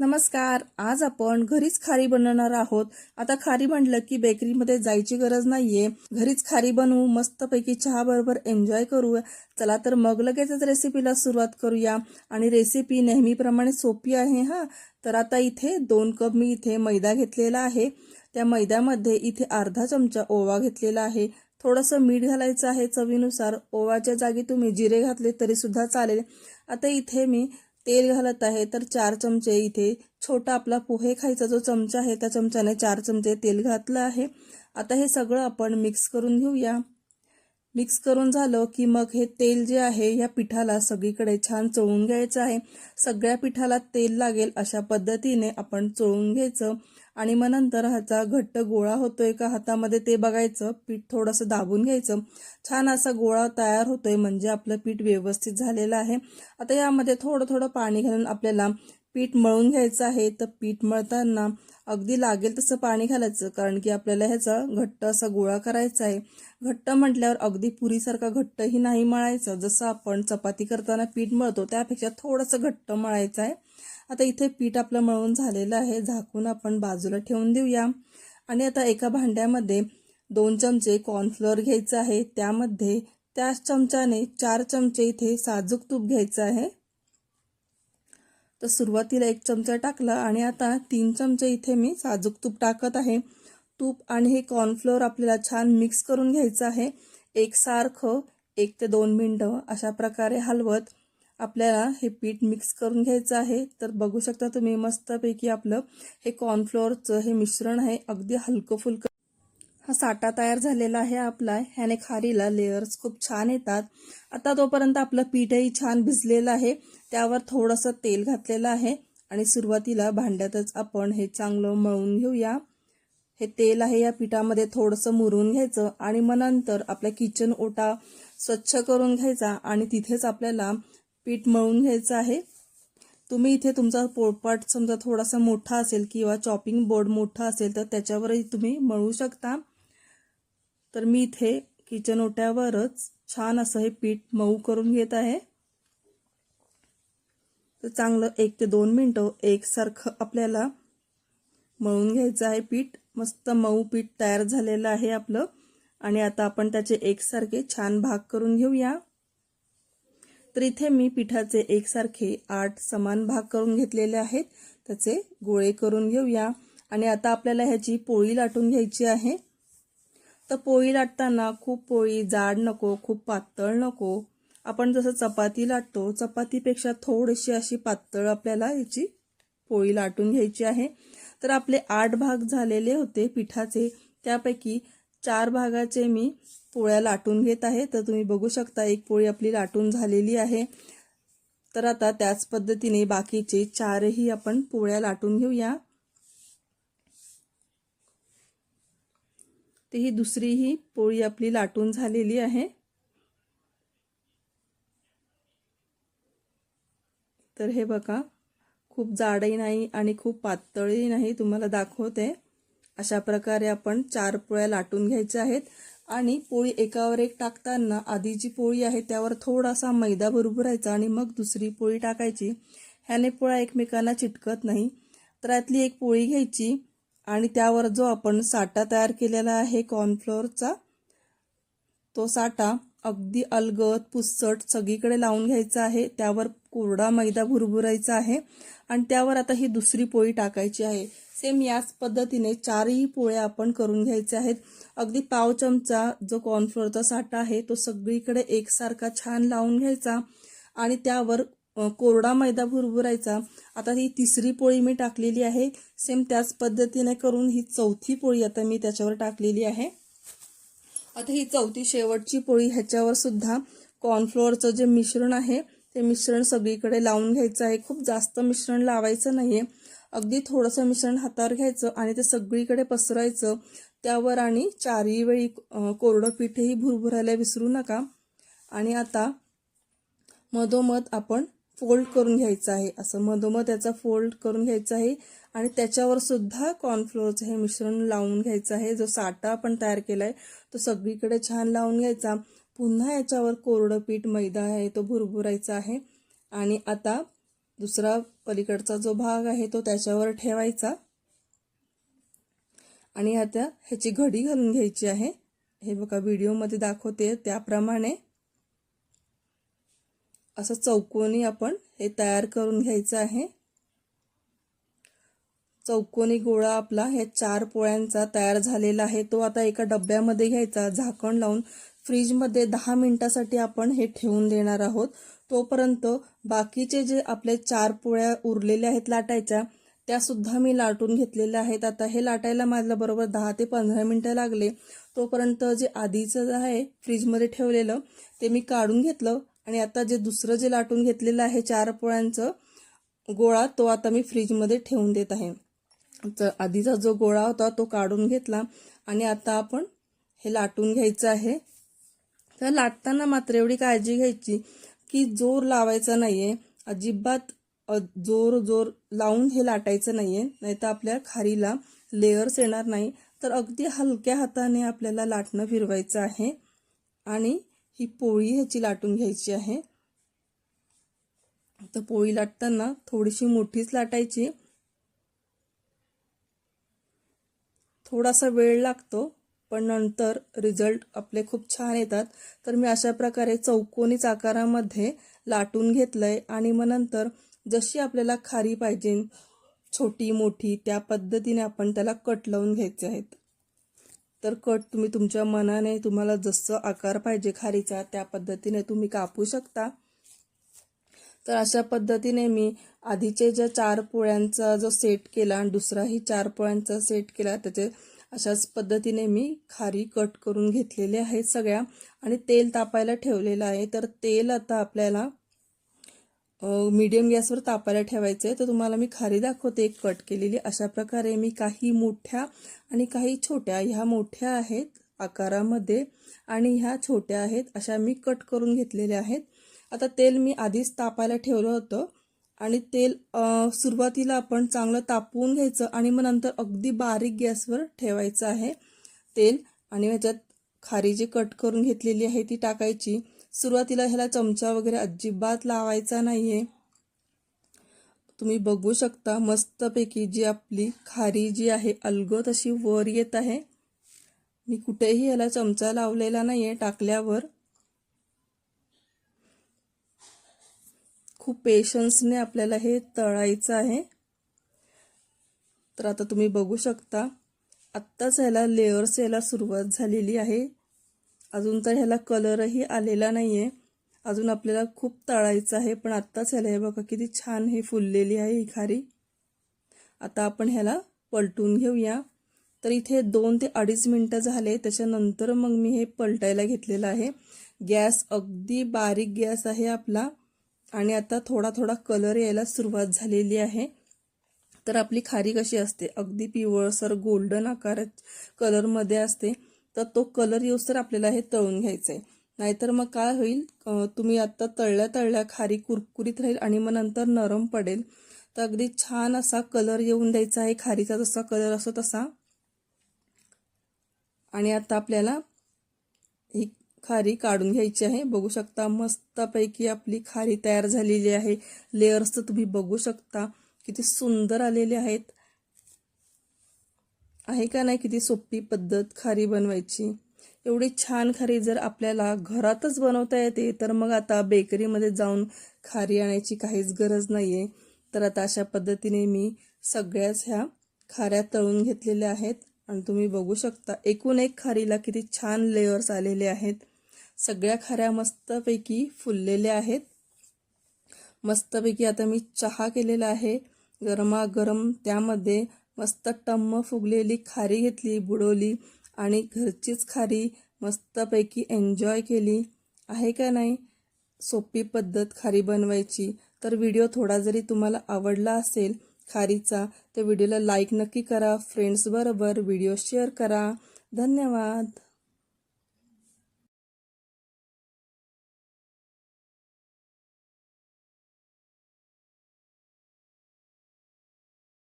नमस्कार आज आपण घरीच खारी बनवणार आहोत. आता खारी म्हटलं की बेकरीमध्ये जायची गरज नाहीये. घरीच खारी बनवू मस्तपैकी चहा बरोबर एन्जॉय करू. चला तर मग लगेचच रेसिपीला सुरुवात करूया. आणि रेसिपी नेहमीप्रमाणे सोपी आहे हा. तर आता इथे दोन कप मी इथे मैदा घेतलेला आहे. त्या मैद्यामध्ये इथे अर्धा चमचा ओवा घेतलेला आहे. थोडंसं मीठ घालायचं आहे चवीनुसार. ओवाच्या जागी तुम्ही जिरे घातले तरी सुद्धा चालेल. आता इथे मी तेल घालत आहे तर चार चमचे इथे छोटा आपला पोहे खायचा जो चमचा आहे त्या चमच्याने चार चमचे तेल घातलं आहे. आता हे सगळं आपण मिक्स करून घेऊया. मिक्स करून झालं की मग हे तेल जे आहे या पिठाला सगळीकडे छान चोळून घ्यायचं आहे. सगळ्या पिठाला तेल लागेल अशा पद्धतीने आपण चोळून घ्यायचं. आणि मग नंतर ह्याचा घट्ट गोळा होतोय का हातामध्ये ते बघायचं पीठ थोडंसं दाबून घ्यायचं. छान असा गोळा तयार होतोय म्हणजे आपलं पीठ व्यवस्थित झालेलं आहे. आता यामध्ये थोडं थोडं पाणी घालून आपल्याला पीठ मळून घ्यायचं आहे तर पीठ मळताना अगदी लागेल तसं पाणी घालायचं कारण की आपल्याला ह्याचा घट्ट असा गोळा करायचा आहे. घट्ट म्हटल्यावर अगदी पुरीसारखा घट्टही नाही मळायचं. जसं आपण चपाती करताना पीठ मळतो त्यापेक्षा थोडंसं घट्ट मळायचं आहे. आता इथे पीठ आपलं मळून झालेलं आहे झाकून आपण बाजूला ठेवून देऊया. आणि आता एका भांड्यामध्ये दोन चमचे कॉर्नफ्लोअर घ्यायचं आहे. त्यामध्ये त्याच चमच्याने चार चमचे इथे साजूक तूप घ्यायचं आहे. तर सुरुवातीला एक चमचा टाकला आणि आता तीन चमचे इथे मी साजूक तूप टाकत आहे. तूप आणि हे कॉर्नफ्लोअर आपल्याला छान मिक्स करून घ्यायचं आहे. एकसारखं एक ते दोन मिनटं अशा प्रकारे हलवत आपल्याला हे पीठ मिक्स करून घ्यायचं आहे. तर बघू शकता तुम्ही मस्तपैकी आपलं हे कॉर्नफ्लोअरचं हे मिश्रण आहे. अगदी हलकं फुलकं हा साठा तयार झालेला आहे आपला. ह्याने खारीला लेअर्स खूप छान येतात. आता तोपर्यंत आपलं पीठही छान भिजलेलं आहे. त्यावर थोडंसं तेल घातलेलं आहे. आणि सुरुवातीला भांड्यातच आपण हे चांगलं मळून घेऊया. हे तेल आहे या पिठामध्ये थोडंसं मुरून घ्यायचं आणि मग नंतर आपला किचन ओटा स्वच्छ करून घ्यायचा आणि तिथेच आपल्याला पीठ मळून घ्यायचं आहे. तुम्ही इथे तुमचा पोळपाट समजा थोडासा मोठा असेल किंवा चॉपिंग बोर्ड मोठा असेल तर त्याच्यावरही तुम्ही मळू शकता. तर मी इथे किचन ओट्यावरच छान असं हे पीठ मऊ करून घेत आहे. तर चांगलं एक ते दोन मिनटं एकसारखं आपल्याला मळून घ्यायचं आहे पीठ. मस्त मऊ पीठ तयार झालेलं आहे आपलं. आणि आता आपण त्याचे एकसारखे छान भाग करून घेऊया. तर इथे मी पिठाचे एकसारखे आठ समान भाग करून घेतलेले आहेत. त्याचे गोळे करून घेऊया. आणि आता आपल्याला ह्याची पोळी लाटून घ्यायची आहे. तर पोळी लाटताना खूप पोळी जाड नको खूप पातळ नको. आपण जसं चपाती लाटतो चपातीपेक्षा थोडीशी अशी पातळ आपल्याला याची पोळी लाटून घ्यायची आहे. तर आपले आठ भाग झालेले होते पिठाचे. त्यापैकी चार भागाचे मी पोळ्या लाटून घेत आहे. तर तुम्ही बघू शकता एक पोळी आपली लाटून झालेली आहे. तर आता त्याच पद्धतीने बाकीचे चारही आपण पोळ्या लाटून घेऊया. तर ही दुसरी ही पोळी आपली लाटून झालेली आहे. तर हे बघा खूप जाडही नाही आणि खूप पातळही नाही तुम्हाला दाखवते. अशा प्रकारे आपण चार पोळ्या लाटून घ्यायच्या आहेत आणि पोळी एकावर एक टाकताना आधी जी पोळी आहे त्यावर थोडासा मैदा भरभरायचा आणि मग दुसरी पोळी टाकायची. ह्याने पोळ्या एकमेकांना चिटकत नाही. तर यातली एक पोळी घ्यायची. आणि त्यावर जो आपण साठा तयार केलेला आहे कॉर्नफ्लोअरचा तो साठा अगदी अलगद पुसट सगळीकडे लावून घ्यायचा आहे. त्यावर कोरडा मैदा भुरभुरायचा आहे आणि त्यावर आता ही दुसरी पोळी टाकायची आहे. सेम याच पद्धतीने चारही पोळ्या आपण करून घ्यायच्या आहेत. अगदी पाव चमचा जो कॉर्नफ्लोअरचा साठा आहे तो सगळीकडे एकसारखा छान लावून घ्यायचा आणि त्यावर कोरडा मैदा भुरभुरायचा. आता ही तिसरी पोळी मी टाकलेली आहे. सेम त्याच पद्धतीने करून ही चौथी पोळी आता मी त्याच्यावर टाकलेली आहे. आता ही चौथी शेवटची पोळी ह्याच्यावर सुद्धा कॉर्नफ्लोअरचं जे मिश्रण आहे ते मिश्रण सगळीकडे लावून घ्यायचं आहे. खूप जास्त मिश्रण लावायचं नाही अगदी थोडंसं मिश्रण हातावर घ्यायचं आणि ते सगळीकडे पसरायचं. त्यावर आणि चारही वेळी कोरडं पीठही भुरभुरायला विसरू नका. आणि आता मधोमध आपण फोल्ड करून घ्यायचं आहे. असं मधोमध त्याचा फोल्ड करून घ्यायचा आहे. आणि त्याच्यावर सुद्धा कॉर्नफ्लोअरचं हे मिश्रण लावून घ्यायचं आहे. जो साठा आपण तयार केला आहे तो सगळीकडे छान लावून घ्यायचा. पुन्हा याच्यावर कोरडं पीठ मैदा आहे तो भुरभुरायचा आहे. आणि आता दुसरा पलीकडचा जो भाग आहे तो त्याच्यावर ठेवायचा. आणि आता ह्याची घडी घालून घ्यायची आहे. हे बघा व्हिडिओमध्ये दाखवते त्याप्रमाणे. असं चौकोनी आपण हे तयार करून घ्यायचं आहे. चौकोनी गोळा आपला हे चार पोळ्यांचा तयार झालेला आहे. तो आता एका डब्यामध्ये घ्यायचा. झाकण लावून फ्रीजमध्ये दहा मिनिटासाठी आपण हे ठेवून देणार आहोत. तोपर्यंत बाकीचे जे आपले चार पोळ्या उरलेल्या आहेत लाटायच्या त्यासुद्धा मी लाटून घेतलेल्या आहेत. आता हे लाटायला माझ्या बरोबर दहा ते पंधरा मिनटं लागले. तोपर्यंत जे आधीचं आहे फ्रीजमध्ये ठेवलेलं ते मी काढून घेतलं. आणि आता जे दुसरं जे लाटून घेतलेलं आहे चार पोळ्यांचं गोळा तो आता मी फ्रीजमध्ये ठेवून देत आहे. तर आधीचा जो गोळा होता तो काढून घेतला आणि आता आपण हे लाटून घ्यायचं आहे. तर लाटताना मात्र एवढी काळजी घ्यायची की जोर लावायचा नाही आहे अजिबात जोर जोर लावून हे लाटायचं नाही आहे नाहीतर आपल्या खारीला लेअर्स येणार नाही. तर अगदी हलक्या हाताने आपल्याला लाटणं फिरवायचं आहे. आणि ही पोळी ह्याची लाटून घ्यायची आहे. तर पोळी लाटताना थोडीशी मोठीच लाटायची. थोडासा वेळ लागतो पण नंतर रिझल्ट आपले खूप छान येतात. तर मी अशा प्रकारे चौकोनीच आकारामध्ये लाटून घेतलंय आणि मग नंतर जशी आपल्याला खारी पाहिजे छोटी मोठी त्या पद्धतीने आपण त्याला कट लावून घ्यायचे आहेत. तर कट तुम्ही तुमच्या मनाने तुम्हाला जसं आकार पाहिजे खारीचा त्या पद्धतीने तुम्ही कापू शकता. तर अशा पद्धतीने मी आधीचे ज्या चार पोळ्यांचा जो सेट केला आणि दुसराही चार पोळ्यांचा सेट केला त्याचे अशाच पद्धतीने मी खारी कट करून घेतलेले आहेत सगळ्या. आणि तेल तापायला ठेवलेलं आहे. तर तेल आता आपल्याला मीडियम गॅसवर तापायला ठेवायचं आहे तर तुम्हाला मी खारी दाखवते एक कट केलेली. अशा प्रकारे मी काही मोठ्या आणि काही छोट्या ह्या मोठ्या आहेत आकारामध्ये आणि ह्या छोट्या आहेत अशा मी कट करून घेतलेल्या आहेत. आता तेल मी आधीच तापायला ठेवलं होतं आणि तेल सुरुवातीला आपण चांगलं तापवून घ्यायचं आणि मग नंतर अगदी बारीक गॅसवर ठेवायचं आहे तेल. आणि ह्याच्यात खारी जी कट करून घेतलेली आहे ती टाकायची. सुरुवातीला ह्याला चमचा वगैरे अजिबात लावायचा नाही आहे तुम्ही बघू शकता मस्तपैकी जी आपली खारी जी आहे अलगद अशी वर येत आहे. मी कुठेही ह्याला चमचा लावलेला नाही आहे टाकल्यावर. खूप पेशन्सने आपल्याला हे तळायचं आहे. तर आता तुम्ही बघू शकता आत्ताच ह्याला लेअर्स यायला सुरुवात झालेली आहे. अजून तर ह्याला कलरही आलेला नाही आहे अजून आपल्याला खूप तळायचं आहे पण आत्ताच ह्याला हे बघा किती छान हे फुललेली आहे ही खारी. आता आपण ह्याला पलटून घेऊया. तर इथे दोन ते अडीच मिनटं झाले त्याच्यानंतर मग मी हे पलटायला घेतलेलं आहे. गॅस अगदी बारीक गॅस आहे आपला आणि आता थोडा थोडा कलर यायला सुरुवात झालेली आहे. तर आपली खारी कशी असते? अगदी पिवळसर गोल्डन आकार कलरमध्ये असते. तर तो कलर तर आपल्याला हे तळून घ्यायचं आहे नाहीतर मग काय होईल तुम्ही आत्ता तळल्या तळल्या खारी कुरकुरीत राहील आणि मग नंतर नरम पडेल. तर अगदी छान असा कलर येऊन द्यायचा आहे. खारीचा जसा कलर असतो तसा. आणि आता आपल्याला ही खारी काढून घ्यायची आहे. बघू शकता मस्तपैकी आपली खारी तयार झालेली आहे. लेअर्स तर तुम्ही बघू शकता. किती सुंदर आलेले आहेत. आहे का नाही किती सोपी पद्धत खारी बनवायची? एवढी छान खारी जर आपल्याला घरातच बनवता येते तर मग आता बेकरीमध्ये जाऊन खारी आणायची काहीच गरज नाही आहे तर आता अशा पद्धतीने मी सगळ्याच ह्या खाऱ्या तळून घेतलेल्या आहेत. आणि तुम्ही बघू शकता एकूण एक खारीला किती छान लेअर्स आलेले आहेत. सगळ्या खाऱ्या मस्तपैकी फुललेल्या आहेत. मस्तपैकी आता मी चहा केलेला आहे. गरमागरम त्यामध्ये मस्त टम्म फुगलेली खारी घेतली बुडवली आणि घरचीच खारी मस्तपैकी एन्जॉय केली. आहे का नाही? सोपी पद्धत खारी बनवायची. तर व्हिडिओ थोडा जरी तुम्हाला आवडला असेल खारीचा तर व्हिडिओला लाईक नक्की करा. फ्रेंड्सबरोबर व्हिडिओ शेअर करा. धन्यवाद.